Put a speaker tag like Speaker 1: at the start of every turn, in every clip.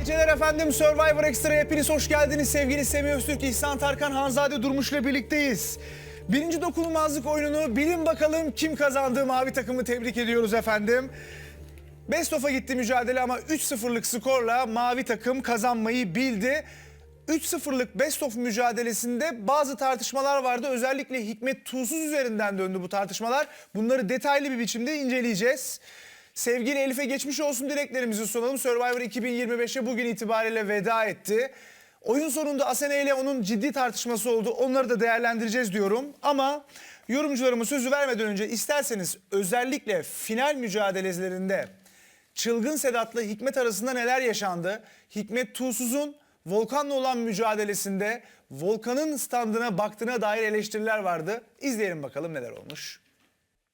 Speaker 1: Geceler efendim Survivor Extra hepiniz hoş geldiniz. Sevgili Semih Öztürk, İhsan Tarkan, Hanzade Durmuş'la birlikteyiz. Birinci dokunulmazlık oyununu bilin bakalım kim kazandı mavi takımı tebrik ediyoruz efendim. Best of'a gitti mücadele ama 3-0'lık skorla mavi takım kazanmayı bildi. 3-0'lık Best of mücadelesinde bazı tartışmalar vardı. Özellikle Hikmet Tuğsuz üzerinden döndü bu tartışmalar. Bunları detaylı bir biçimde inceleyeceğiz. Sevgili Elif'e geçmiş olsun dileklerimizi sunalım. Survivor 2025'e bugün itibariyle veda etti. Oyun sonunda Asene ile onun ciddi tartışması oldu. Onları da değerlendireceğiz diyorum. Ama yorumcularıma sözü vermeden önce isterseniz özellikle final mücadelelerinde Çılgın Sedat'la Hikmet arasında neler yaşandı? Hikmet Tuğsuz'un Volkan'la olan mücadelesinde Volkan'ın standına baktığına dair eleştiriler vardı. İzleyelim bakalım neler olmuş.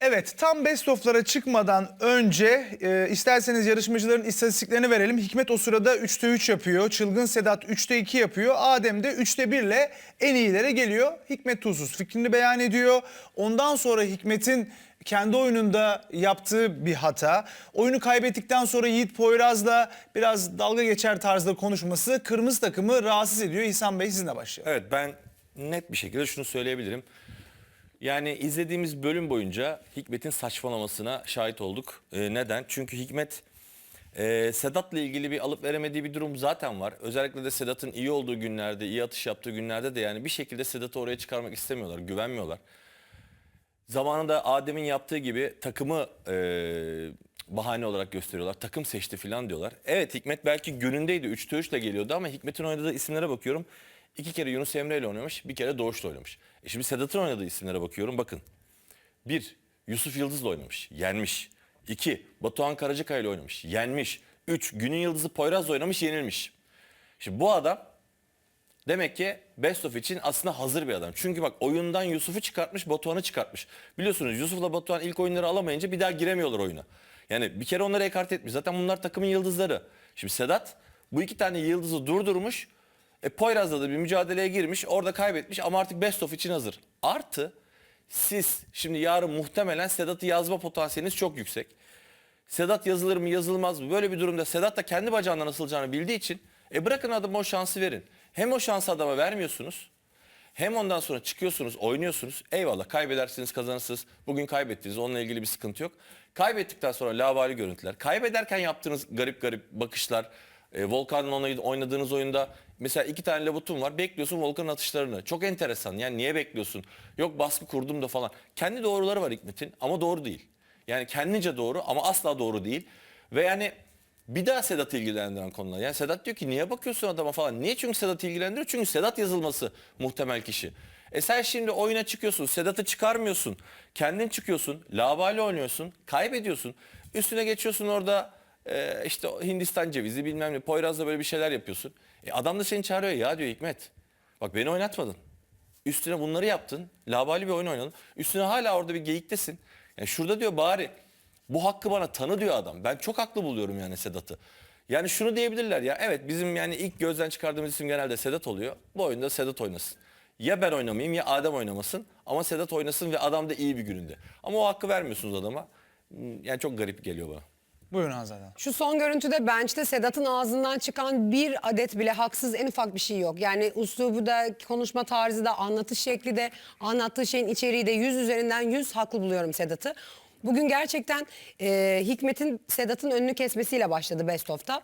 Speaker 1: Evet tam best of'lara çıkmadan önce e, isterseniz yarışmacıların istatistiklerini verelim. Hikmet o sırada 3'te 3 yapıyor. Çılgın Sedat 3'te 2 yapıyor. Adem de 3'te 1 ile en iyilere geliyor. Hikmet Tuzsuz fikrini beyan ediyor. Ondan sonra Hikmet'in kendi oyununda yaptığı bir hata. Oyunu kaybettikten sonra Yiğit Poyraz'la biraz dalga geçer tarzda konuşması kırmızı takımı rahatsız ediyor. İhsan Bey sizinle başlayalım.
Speaker 2: Evet ben net bir şekilde şunu söyleyebilirim. Yani izlediğimiz bölüm boyunca Hikmet'in saçmalamasına şahit olduk. Ee, neden? Çünkü Hikmet e, Sedat'la ilgili bir alıp veremediği bir durum zaten var. Özellikle de Sedat'ın iyi olduğu günlerde, iyi atış yaptığı günlerde de yani bir şekilde Sedat'ı oraya çıkarmak istemiyorlar, güvenmiyorlar. Zamanında Adem'in yaptığı gibi takımı e, bahane olarak gösteriyorlar. Takım seçti falan diyorlar. Evet Hikmet belki günündeydi. 3'te 3 ile geliyordu ama Hikmet'in oynadığı isimlere bakıyorum. İki kere Yunus Emre ile oynamış, bir kere Doğuş'la oynamış. E şimdi Sedat'ın oynadığı isimlere bakıyorum. Bakın. Bir, Yusuf Yıldız'la oynamış, yenmiş. İki, Batuhan Karacakaya ile oynamış, yenmiş. Üç, Günün Yıldızı Poyraz'la oynamış, yenilmiş. Şimdi bu adam Demek ki Best of için aslında hazır bir adam. Çünkü bak oyundan Yusuf'u çıkartmış, Batuhan'ı çıkartmış. Biliyorsunuz Yusuf'la Batuhan ilk oyunları alamayınca bir daha giremiyorlar oyuna. Yani bir kere onları ekart etmiş. Zaten bunlar takımın yıldızları. Şimdi Sedat bu iki tane yıldızı durdurmuş. E, Poyraz'la da bir mücadeleye girmiş. Orada kaybetmiş ama artık Best of için hazır. Artı siz şimdi yarın muhtemelen Sedat'ı yazma potansiyeliniz çok yüksek. Sedat yazılır mı yazılmaz mı? Böyle bir durumda Sedat da kendi bacağından asılacağını bildiği için e bırakın adama o şansı verin. Hem o şansı adama vermiyorsunuz hem ondan sonra çıkıyorsunuz oynuyorsunuz. Eyvallah kaybedersiniz kazanırsınız. Bugün kaybettiniz onunla ilgili bir sıkıntı yok. Kaybettikten sonra lavali görüntüler. Kaybederken yaptığınız garip garip bakışlar. E, Volkan'la oynadığınız oyunda mesela iki tane labutun var. Bekliyorsun Volkan'ın atışlarını. Çok enteresan. Yani niye bekliyorsun? Yok baskı kurdum da falan. Kendi doğruları var Hikmet'in ama doğru değil. Yani kendince doğru ama asla doğru değil. Ve yani bir daha Sedat'ı ilgilendiren konular. Yani Sedat diyor ki niye bakıyorsun adama falan. Niye? Çünkü Sedat'ı ilgilendiriyor. Çünkü Sedat yazılması muhtemel kişi. E sen şimdi oyuna çıkıyorsun. Sedat'ı çıkarmıyorsun. Kendin çıkıyorsun. Labali oynuyorsun. Kaybediyorsun. Üstüne geçiyorsun orada e, işte Hindistan cevizi bilmem ne. Poyraz'da böyle bir şeyler yapıyorsun. E adam da seni çağırıyor. Ya diyor Hikmet. Bak beni oynatmadın. Üstüne bunları yaptın. Labali bir oyun oynadın. Üstüne hala orada bir geyiktesin. Yani şurada diyor bari bu hakkı bana tanı diyor adam. Ben çok haklı buluyorum yani Sedat'ı. Yani şunu diyebilirler ya evet bizim yani ilk gözden çıkardığımız isim genelde Sedat oluyor. Bu oyunda Sedat oynasın. Ya ben oynamayayım ya Adem oynamasın ama Sedat oynasın ve adam da iyi bir gününde. Ama o hakkı vermiyorsunuz adama. Yani çok garip geliyor bana.
Speaker 1: Buyurun Hanzade.
Speaker 3: Şu son görüntüde bench'te Sedat'ın ağzından çıkan bir adet bile haksız en ufak bir şey yok. Yani uslubu da, konuşma tarzı da, anlatış şekli de, anlattığı şeyin içeriği de 100 üzerinden 100 haklı buluyorum Sedat'ı. Bugün gerçekten e, Hikmet'in Sedat'ın önünü kesmesiyle başladı Best of'ta.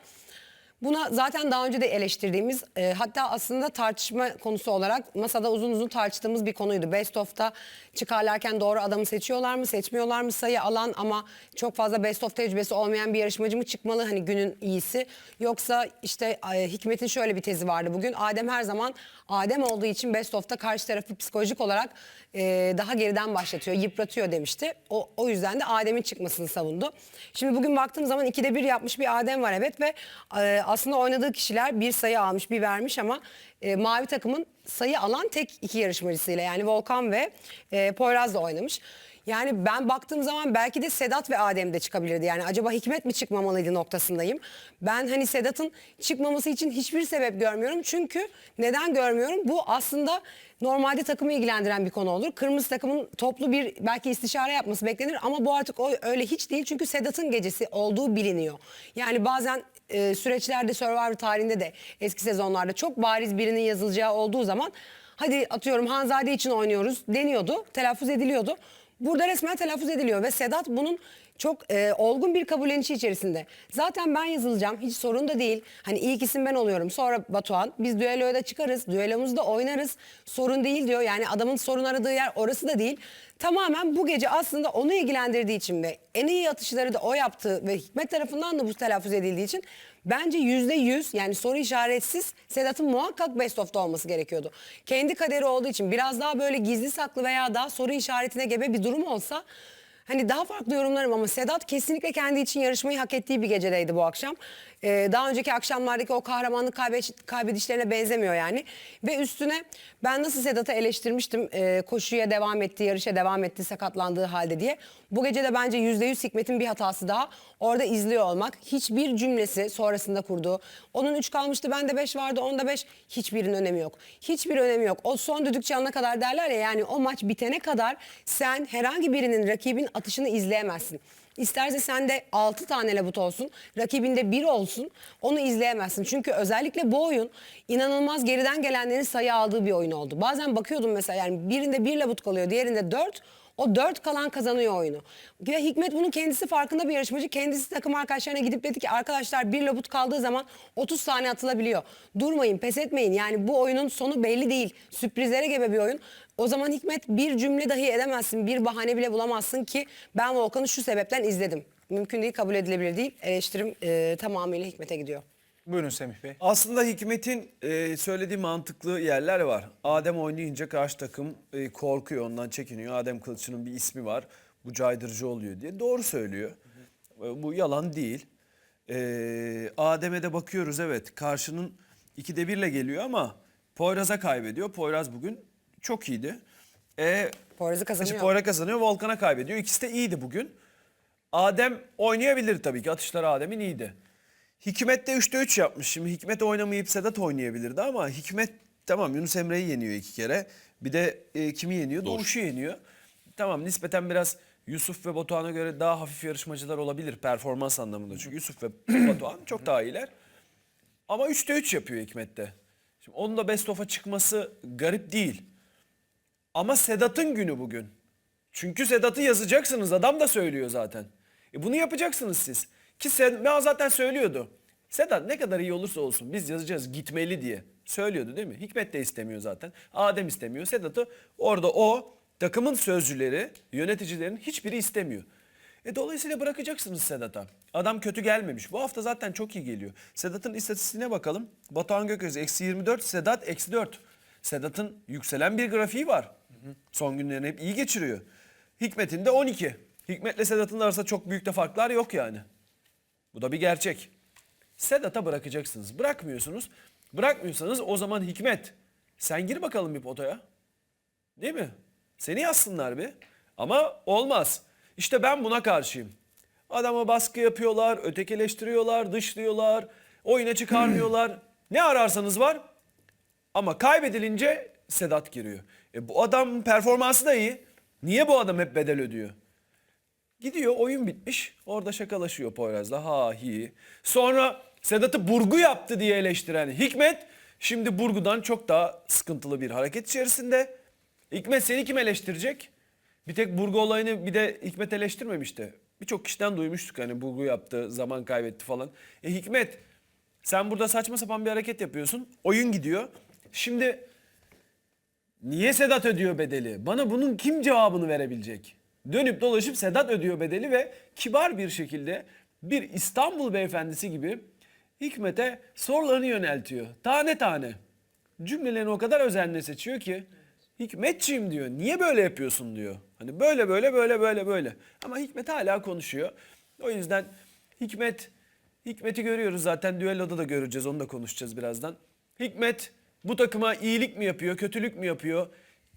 Speaker 3: Buna zaten daha önce de eleştirdiğimiz e, hatta aslında tartışma konusu olarak masada uzun uzun tartıştığımız bir konuydu. Best of'ta çıkarlarken doğru adamı seçiyorlar mı seçmiyorlar mı sayı alan ama çok fazla best of tecrübesi olmayan bir yarışmacı mı çıkmalı hani günün iyisi. Yoksa işte e, Hikmet'in şöyle bir tezi vardı bugün Adem her zaman Adem olduğu için best of'ta karşı tarafı psikolojik olarak e, daha geriden başlatıyor yıpratıyor demişti. O, o yüzden de Adem'in çıkmasını savundu. Şimdi bugün baktığım zaman ikide bir yapmış bir Adem var evet ve e, aslında oynadığı kişiler bir sayı almış bir vermiş ama e, mavi takımın sayı alan tek iki yarışmacısıyla yani Volkan ve e, Poyraz'la oynamış. Yani ben baktığım zaman belki de Sedat ve Adem de çıkabilirdi. Yani acaba Hikmet mi çıkmamalıydı noktasındayım. Ben hani Sedat'ın çıkmaması için hiçbir sebep görmüyorum. Çünkü neden görmüyorum? Bu aslında normalde takımı ilgilendiren bir konu olur. Kırmızı takımın toplu bir belki istişare yapması beklenir ama bu artık öyle hiç değil. Çünkü Sedat'ın gecesi olduğu biliniyor. Yani bazen e, süreçlerde Survivor tarihinde de eski sezonlarda çok bariz birinin yazılacağı olduğu zaman hadi atıyorum Hanzade için oynuyoruz deniyordu, telaffuz ediliyordu. Burada resmen telaffuz ediliyor ve Sedat bunun çok e, olgun bir kabullenişi içerisinde. Zaten ben yazılacağım hiç sorun da değil. Hani ilk isim ben oluyorum sonra Batuhan. Biz düelloya da çıkarız, düellomuzda oynarız. Sorun değil diyor. Yani adamın sorun aradığı yer orası da değil. Tamamen bu gece aslında onu ilgilendirdiği için ve en iyi atışları da o yaptığı ve Hikmet tarafından da bu telaffuz edildiği için bence yüzde yüz yani soru işaretsiz Sedat'ın muhakkak best of'ta olması gerekiyordu. Kendi kaderi olduğu için biraz daha böyle gizli saklı veya daha soru işaretine gebe bir durum olsa Hani daha farklı yorumlarım ama Sedat kesinlikle kendi için yarışmayı hak ettiği bir gecedeydi bu akşam. Ee, daha önceki akşamlardaki o kahramanlık kaybe- kaybedişlerine benzemiyor yani. Ve üstüne ben nasıl Sedat'ı eleştirmiştim e, koşuya devam etti, yarışa devam etti sakatlandığı halde diye. Bu gece de bence %100 Hikmet'in bir hatası daha. Orada izliyor olmak. Hiçbir cümlesi sonrasında kurduğu. Onun 3 kalmıştı bende 5 vardı onda 5. Hiçbirinin önemi yok. Hiçbir önemi yok. O son düdük çalana kadar derler ya yani o maç bitene kadar sen herhangi birinin rakibin atışını izleyemezsin. İsterse sende 6 tane labut olsun, rakibinde 1 olsun onu izleyemezsin. Çünkü özellikle bu oyun inanılmaz geriden gelenlerin sayı aldığı bir oyun oldu. Bazen bakıyordum mesela yani birinde 1 labut kalıyor, diğerinde 4. O dört kalan kazanıyor oyunu. Ve Hikmet bunun kendisi farkında bir yarışmacı. Kendisi takım arkadaşlarına gidip dedi ki arkadaşlar bir labut kaldığı zaman 30 tane atılabiliyor. Durmayın, pes etmeyin. Yani bu oyunun sonu belli değil. Sürprizlere gebe bir oyun. O zaman Hikmet bir cümle dahi edemezsin, bir bahane bile bulamazsın ki ben Volkan'ı şu sebepten izledim. Mümkün değil, kabul edilebilir değil. Eleştirim e, tamamıyla Hikmet'e gidiyor.
Speaker 1: Buyurun Semih Bey.
Speaker 4: Aslında Hikmet'in e, söylediği mantıklı yerler var. Adem oynayınca karşı takım e, korkuyor ondan çekiniyor. Adem Kılıç'ın bir ismi var. Bu caydırıcı oluyor diye. Doğru söylüyor. E, bu yalan değil. E, Adem'e de bakıyoruz evet. Karşının ikide birle geliyor ama Poyraz'a kaybediyor. Poyraz bugün çok iyiydi. E,
Speaker 3: Poyraz'ı kazanıyor.
Speaker 4: işte Poyraz kazanıyor. Volkan'a kaybediyor. İkisi de iyiydi bugün. Adem oynayabilir tabii ki. Atışları Adem'in iyiydi. Hikmet de 3'te 3 yapmış. Şimdi Hikmet oynamayıp Sedat oynayabilirdi ama Hikmet tamam Yunus Emre'yi yeniyor iki kere. Bir de e, kimi yeniyor? Doğuş'u yeniyor. Tamam nispeten biraz Yusuf ve Batuhan'a göre daha hafif yarışmacılar olabilir performans anlamında. Çünkü Yusuf ve Batuhan çok daha iyiler. Ama 3'te 3 yapıyor Hikmet'te. Şimdi onun da best of'a çıkması garip değil. Ama Sedat'ın günü bugün. Çünkü Sedat'ı yazacaksınız. Adam da söylüyor zaten. E bunu yapacaksınız siz. Ki ben zaten söylüyordu. Sedat ne kadar iyi olursa olsun biz yazacağız gitmeli diye. Söylüyordu değil mi? Hikmet de istemiyor zaten. Adem istemiyor. Sedat'ı orada o takımın sözcüleri, yöneticilerin hiçbiri istemiyor. E dolayısıyla bırakacaksınız Sedat'a. Adam kötü gelmemiş. Bu hafta zaten çok iyi geliyor. Sedat'ın istatistiğine bakalım. Batuhan Gököz eksi 24, Sedat eksi 4. Sedat'ın yükselen bir grafiği var. Son günlerini hep iyi geçiriyor. Hikmet'in de 12. Hikmet'le Sedat'ın arasında çok büyük de farklar yok yani. Bu da bir gerçek. Sedat'a bırakacaksınız. Bırakmıyorsunuz. Bırakmıyorsanız o zaman Hikmet sen gir bakalım bir potaya. Değil mi? Seni yazsınlar bir. Ama olmaz. İşte ben buna karşıyım. Adama baskı yapıyorlar, ötekileştiriyorlar, dışlıyorlar, oyuna çıkarmıyorlar. ne ararsanız var. Ama kaybedilince Sedat giriyor. E bu adam performansı da iyi. Niye bu adam hep bedel ödüyor? Gidiyor oyun bitmiş. Orada şakalaşıyor Poyraz'la. Ha hi. Sonra Sedat'ı burgu yaptı diye eleştiren Hikmet şimdi burgudan çok daha sıkıntılı bir hareket içerisinde. Hikmet seni kim eleştirecek? Bir tek burgu olayını bir de Hikmet eleştirmemişti. Birçok kişiden duymuştuk hani burgu yaptı, zaman kaybetti falan. E Hikmet sen burada saçma sapan bir hareket yapıyorsun. Oyun gidiyor. Şimdi Niye Sedat ödüyor bedeli? Bana bunun kim cevabını verebilecek? Dönüp dolaşıp Sedat ödüyor bedeli ve kibar bir şekilde bir İstanbul beyefendisi gibi Hikmet'e sorularını yöneltiyor. Tane tane. Cümlelerini o kadar özenle seçiyor ki Hikmetçiyim diyor. Niye böyle yapıyorsun diyor. Hani böyle böyle böyle böyle böyle. Ama Hikmet hala konuşuyor. O yüzden Hikmet Hikmet'i görüyoruz zaten düelloda da göreceğiz. Onu da konuşacağız birazdan. Hikmet bu takıma iyilik mi yapıyor, kötülük mü yapıyor?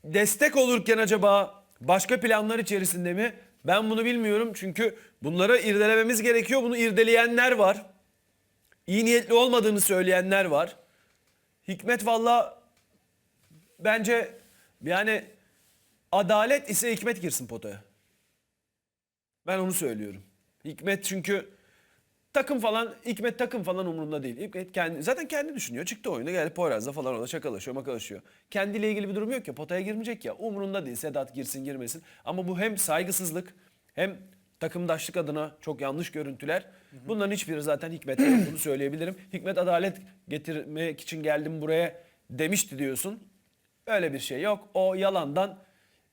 Speaker 4: Destek olurken acaba başka planlar içerisinde mi? Ben bunu bilmiyorum çünkü bunları irdelememiz gerekiyor. Bunu irdeleyenler var. İyi niyetli olmadığını söyleyenler var. Hikmet valla bence yani adalet ise Hikmet girsin potaya. Ben onu söylüyorum. Hikmet çünkü takım falan Hikmet takım falan umurunda değil. Hikmet kendi, zaten kendi düşünüyor. Çıktı oyuna geldi Poyraz'da falan orada şakalaşıyor makalaşıyor. Kendiyle ilgili bir durum yok ya potaya girmeyecek ya umurunda değil. Sedat girsin girmesin. Ama bu hem saygısızlık hem takımdaşlık adına çok yanlış görüntüler. Bunların hiçbiri zaten Hikmet'e. Bunu söyleyebilirim. Hikmet adalet getirmek için geldim buraya demişti diyorsun. Öyle bir şey yok. O yalandan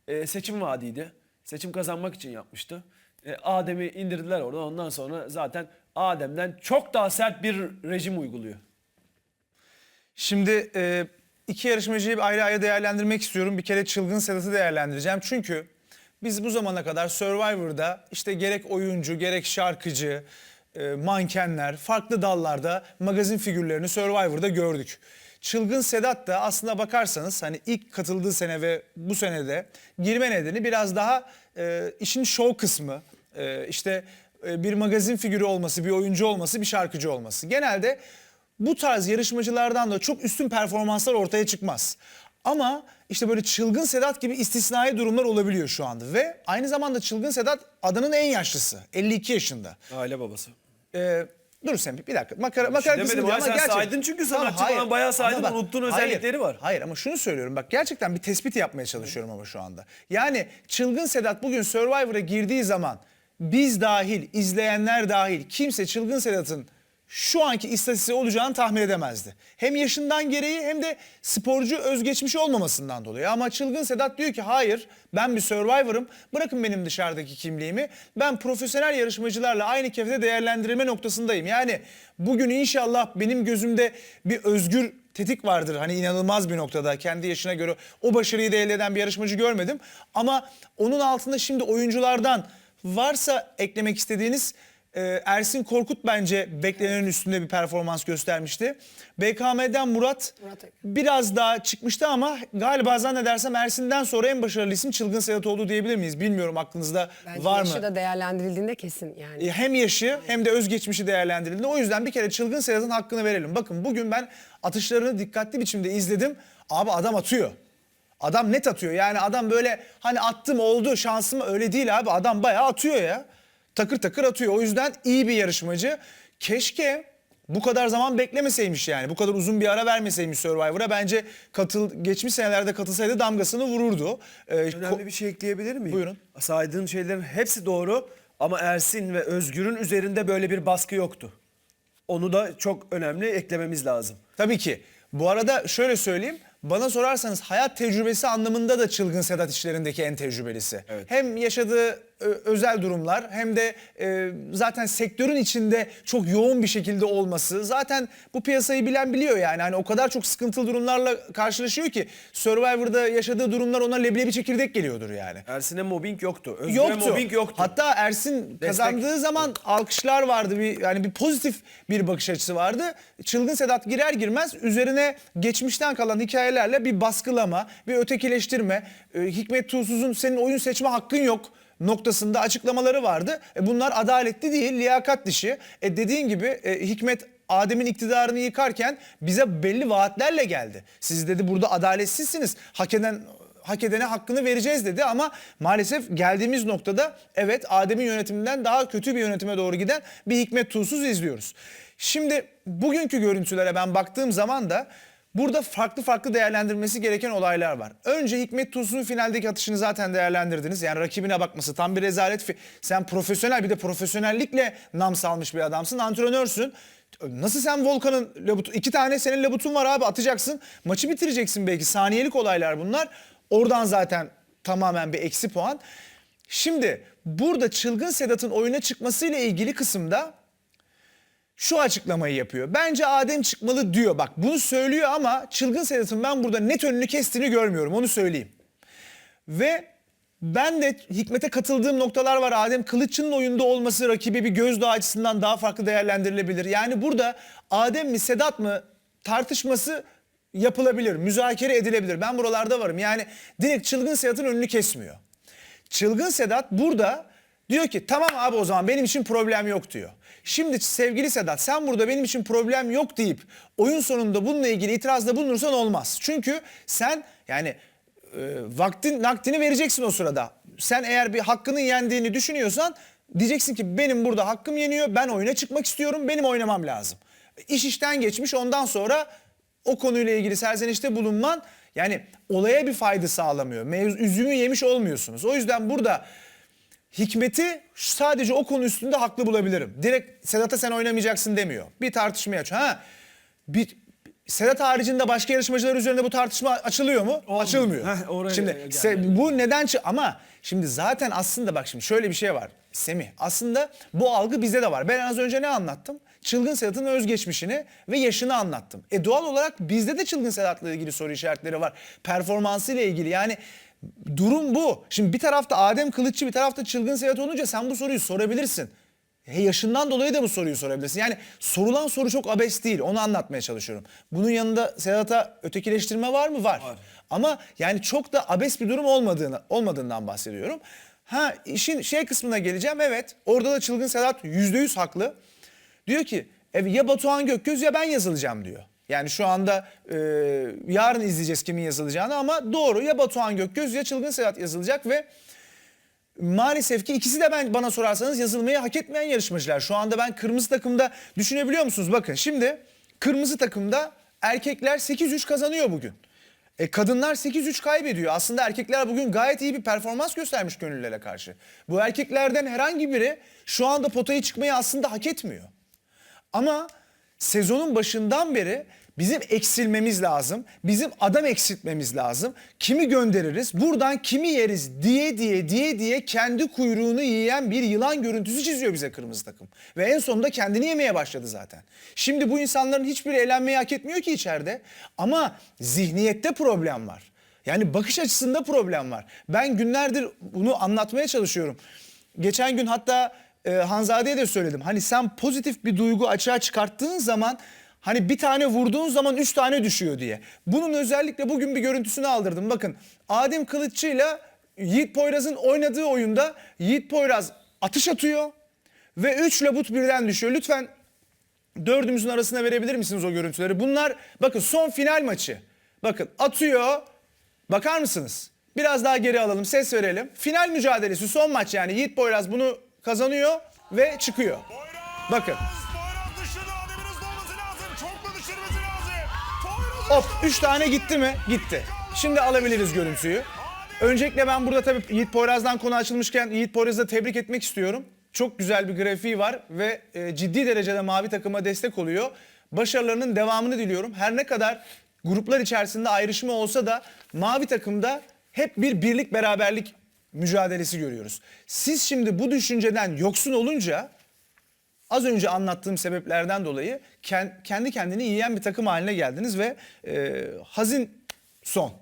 Speaker 4: e, seçim vaadiydi. Seçim kazanmak için yapmıştı. E, Adem'i indirdiler orada. Ondan sonra zaten Adem'den çok daha sert bir rejim uyguluyor.
Speaker 1: Şimdi e, iki yarışmacıyı ayrı ayrı değerlendirmek istiyorum. Bir kere Çılgın Sedat'ı değerlendireceğim. Çünkü biz bu zamana kadar Survivor'da işte gerek oyuncu, gerek şarkıcı, e, mankenler, farklı dallarda magazin figürlerini Survivor'da gördük. Çılgın Sedat da aslında bakarsanız hani ilk katıldığı sene ve bu senede girme nedeni biraz daha e, işin show kısmı. E, işte bir magazin figürü olması, bir oyuncu olması, bir şarkıcı olması. Genelde bu tarz yarışmacılardan da çok üstün performanslar ortaya çıkmaz. Ama işte böyle çılgın Sedat gibi istisnai durumlar olabiliyor şu anda. Ve aynı zamanda çılgın Sedat adanın en yaşlısı. 52 yaşında.
Speaker 4: Aile babası.
Speaker 1: Ee, dur sen bir bir dakika. Makara, makara
Speaker 4: demedim
Speaker 1: kısmı
Speaker 4: ama sen saydın çünkü sanatçı falan bayağı saydın,
Speaker 1: Ama
Speaker 4: unuttuğun özellikleri var.
Speaker 1: Hayır ama şunu söylüyorum bak gerçekten bir tespit yapmaya çalışıyorum ama şu anda. Yani çılgın Sedat bugün Survivor'a girdiği zaman biz dahil, izleyenler dahil kimse çılgın Sedat'ın şu anki istatistiği olacağını tahmin edemezdi. Hem yaşından gereği hem de sporcu özgeçmişi olmamasından dolayı. Ama çılgın Sedat diyor ki hayır ben bir Survivor'ım bırakın benim dışarıdaki kimliğimi. Ben profesyonel yarışmacılarla aynı kefede değerlendirme noktasındayım. Yani bugün inşallah benim gözümde bir özgür tetik vardır. Hani inanılmaz bir noktada kendi yaşına göre o başarıyı da elde eden bir yarışmacı görmedim. Ama onun altında şimdi oyunculardan varsa eklemek istediğiniz e, Ersin Korkut bence beklenenin üstünde bir performans göstermişti. BKM'den Murat,
Speaker 3: Murat
Speaker 1: biraz daha çıkmıştı ama galiba zannedersem Ersin'den sonra en başarılı isim Çılgın Sedat oldu diyebilir miyiz? Bilmiyorum aklınızda
Speaker 3: Bence
Speaker 1: var
Speaker 3: yaşı
Speaker 1: mı?
Speaker 3: da değerlendirildiğinde kesin yani.
Speaker 1: E, hem yaşı hem de özgeçmişi değerlendirildi. O yüzden bir kere Çılgın Sedat'ın hakkını verelim. Bakın bugün ben atışlarını dikkatli biçimde izledim. Abi adam atıyor. Adam net atıyor. Yani adam böyle hani attım oldu şansım öyle değil abi. Adam bayağı atıyor ya. Takır takır atıyor. O yüzden iyi bir yarışmacı. Keşke bu kadar zaman beklemeseymiş yani. Bu kadar uzun bir ara vermeseymiş Survivor'a. Bence katıl geçmiş senelerde katılsaydı damgasını vururdu. Ee,
Speaker 4: Önemli bir şey ekleyebilir miyim?
Speaker 1: Buyurun.
Speaker 4: Saydığın şeylerin hepsi doğru ama Ersin ve Özgür'ün üzerinde böyle bir baskı yoktu. Onu da çok önemli eklememiz lazım.
Speaker 1: Tabii ki. Bu arada şöyle söyleyeyim. Bana sorarsanız hayat tecrübesi anlamında da Çılgın Sedat işlerindeki en tecrübelisi.
Speaker 4: Evet.
Speaker 1: Hem yaşadığı özel durumlar hem de e, zaten sektörün içinde çok yoğun bir şekilde olması. Zaten bu piyasayı bilen biliyor yani. Hani o kadar çok sıkıntılı durumlarla karşılaşıyor ki Survivor'da yaşadığı durumlar ona leblebi çekirdek geliyordur yani.
Speaker 4: Ersin'e mobbing yoktu. Özgür'e
Speaker 1: Yoktu.
Speaker 4: mobbing yoktu.
Speaker 1: Hatta Ersin kazandığı zaman alkışlar vardı. Bir yani bir pozitif bir bakış açısı vardı. Çılgın Sedat girer girmez üzerine geçmişten kalan hikayelerle bir baskılama, bir ötekileştirme, e, Hikmet Tuğsuz'un senin oyun seçme hakkın yok noktasında açıklamaları vardı. E, bunlar adaletli değil, liyakat dışı. E, dediğin gibi e, Hikmet Adem'in iktidarını yıkarken bize belli vaatlerle geldi. Siz dedi burada adaletsizsiniz. Hak eden hak edene hakkını vereceğiz dedi ama maalesef geldiğimiz noktada evet Adem'in yönetiminden daha kötü bir yönetime doğru giden bir Hikmet Tuğsuz izliyoruz. Şimdi bugünkü görüntülere ben baktığım zaman da burada farklı farklı değerlendirmesi gereken olaylar var. Önce Hikmet Tuğsuz'un finaldeki atışını zaten değerlendirdiniz. Yani rakibine bakması tam bir rezalet. Sen profesyonel bir de profesyonellikle nam salmış bir adamsın, antrenörsün. Nasıl sen Volkan'ın labutu, iki tane senin labutun var abi atacaksın. Maçı bitireceksin belki. Saniyelik olaylar bunlar. Oradan zaten tamamen bir eksi puan. Şimdi burada Çılgın Sedat'ın oyuna çıkmasıyla ilgili kısımda şu açıklamayı yapıyor. Bence Adem çıkmalı diyor. Bak bunu söylüyor ama Çılgın Sedat'ın ben burada net önünü kestiğini görmüyorum. Onu söyleyeyim. Ve ben de Hikmet'e katıldığım noktalar var. Adem Kılıççı'nın oyunda olması rakibi bir gözdağı açısından daha farklı değerlendirilebilir. Yani burada Adem mi Sedat mı tartışması yapılabilir, müzakere edilebilir. Ben buralarda varım. Yani direkt Çılgın Sedat'ın önünü kesmiyor. Çılgın Sedat burada diyor ki tamam abi o zaman benim için problem yok diyor. Şimdi sevgili Sedat sen burada benim için problem yok deyip oyun sonunda bununla ilgili itirazda bulunursan olmaz. Çünkü sen yani e, vaktin nakdini vereceksin o sırada. Sen eğer bir hakkının yendiğini düşünüyorsan Diyeceksin ki benim burada hakkım yeniyor. Ben oyuna çıkmak istiyorum. Benim oynamam lazım. İş işten geçmiş. Ondan sonra o konuyla ilgili serzenişte bulunman yani olaya bir fayda sağlamıyor. Mevzu, üzümü yemiş olmuyorsunuz. O yüzden burada Hikmet'i sadece o konu üstünde haklı bulabilirim. Direkt Sedat'a sen oynamayacaksın demiyor. Bir tartışmaya açıyor. Ha, bir, Sedat haricinde başka yarışmacılar üzerinde bu tartışma açılıyor mu? Açılmıyor.
Speaker 4: Heh, oraya
Speaker 1: şimdi
Speaker 4: geldi.
Speaker 1: se- bu neden ama şimdi zaten aslında bak şimdi şöyle bir şey var. Semih aslında bu algı bizde de var. Ben az önce ne anlattım? Çılgın Sedat'ın özgeçmişini ve yaşını anlattım. E doğal olarak bizde de Çılgın Sedat'la ilgili soru işaretleri var. Performansıyla ilgili yani durum bu. Şimdi bir tarafta Adem Kılıççı bir tarafta Çılgın Sedat olunca sen bu soruyu sorabilirsin. He yaşından dolayı da bu soruyu sorabilirsin. Yani sorulan soru çok abes değil. Onu anlatmaya çalışıyorum. Bunun yanında Sedat'a ötekileştirme var mı? Var. Ama yani çok da abes bir durum olmadığını, olmadığından bahsediyorum. Ha işin şey kısmına geleceğim. Evet orada da Çılgın Sedat yüzde yüz haklı. Diyor ki "E, ya Batuhan Gökgöz ya ben yazılacağım diyor. Yani şu anda e, yarın izleyeceğiz kimin yazılacağını ama doğru ya Batuhan Gökgöz ya Çılgın Sedat yazılacak ve maalesef ki ikisi de ben bana sorarsanız yazılmayı hak etmeyen yarışmacılar. Şu anda ben kırmızı takımda düşünebiliyor musunuz? Bakın şimdi kırmızı takımda erkekler 8-3 kazanıyor bugün. E, kadınlar 8-3 kaybediyor. Aslında erkekler bugün gayet iyi bir performans göstermiş gönüllere karşı. Bu erkeklerden herhangi biri şu anda potaya çıkmayı aslında hak etmiyor. Ama sezonun başından beri bizim eksilmemiz lazım. Bizim adam eksiltmemiz lazım. Kimi göndeririz, buradan kimi yeriz diye diye diye diye kendi kuyruğunu yiyen bir yılan görüntüsü çiziyor bize kırmızı takım. Ve en sonunda kendini yemeye başladı zaten. Şimdi bu insanların hiçbiri eğlenmeyi hak etmiyor ki içeride. Ama zihniyette problem var. Yani bakış açısında problem var. Ben günlerdir bunu anlatmaya çalışıyorum. Geçen gün hatta e, Hanzade'ye de söyledim. Hani sen pozitif bir duygu açığa çıkarttığın zaman hani bir tane vurduğun zaman üç tane düşüyor diye. Bunun özellikle bugün bir görüntüsünü aldırdım. Bakın Adem Kılıççı'yla Yiğit Poyraz'ın oynadığı oyunda Yiğit Poyraz atış atıyor ve üç labut birden düşüyor. Lütfen dördümüzün arasına verebilir misiniz o görüntüleri? Bunlar bakın son final maçı. Bakın atıyor. Bakar mısınız? Biraz daha geri alalım ses verelim. Final mücadelesi son maç yani Yiğit Poyraz bunu kazanıyor ve çıkıyor. Bakın hop 3 tane gitti mi? Gitti. Şimdi alabiliriz görüntüyü. Öncelikle ben burada tabii Yiğit Poyraz'dan konu açılmışken Yiğit Poyraz'ı tebrik etmek istiyorum. Çok güzel bir grafiği var ve e, ciddi derecede mavi takıma destek oluyor. Başarılarının devamını diliyorum. Her ne kadar gruplar içerisinde ayrışma olsa da mavi takımda hep bir birlik beraberlik mücadelesi görüyoruz. Siz şimdi bu düşünceden yoksun olunca az önce anlattığım sebeplerden dolayı ken- kendi kendini yiyen bir takım haline geldiniz ve e, hazin son.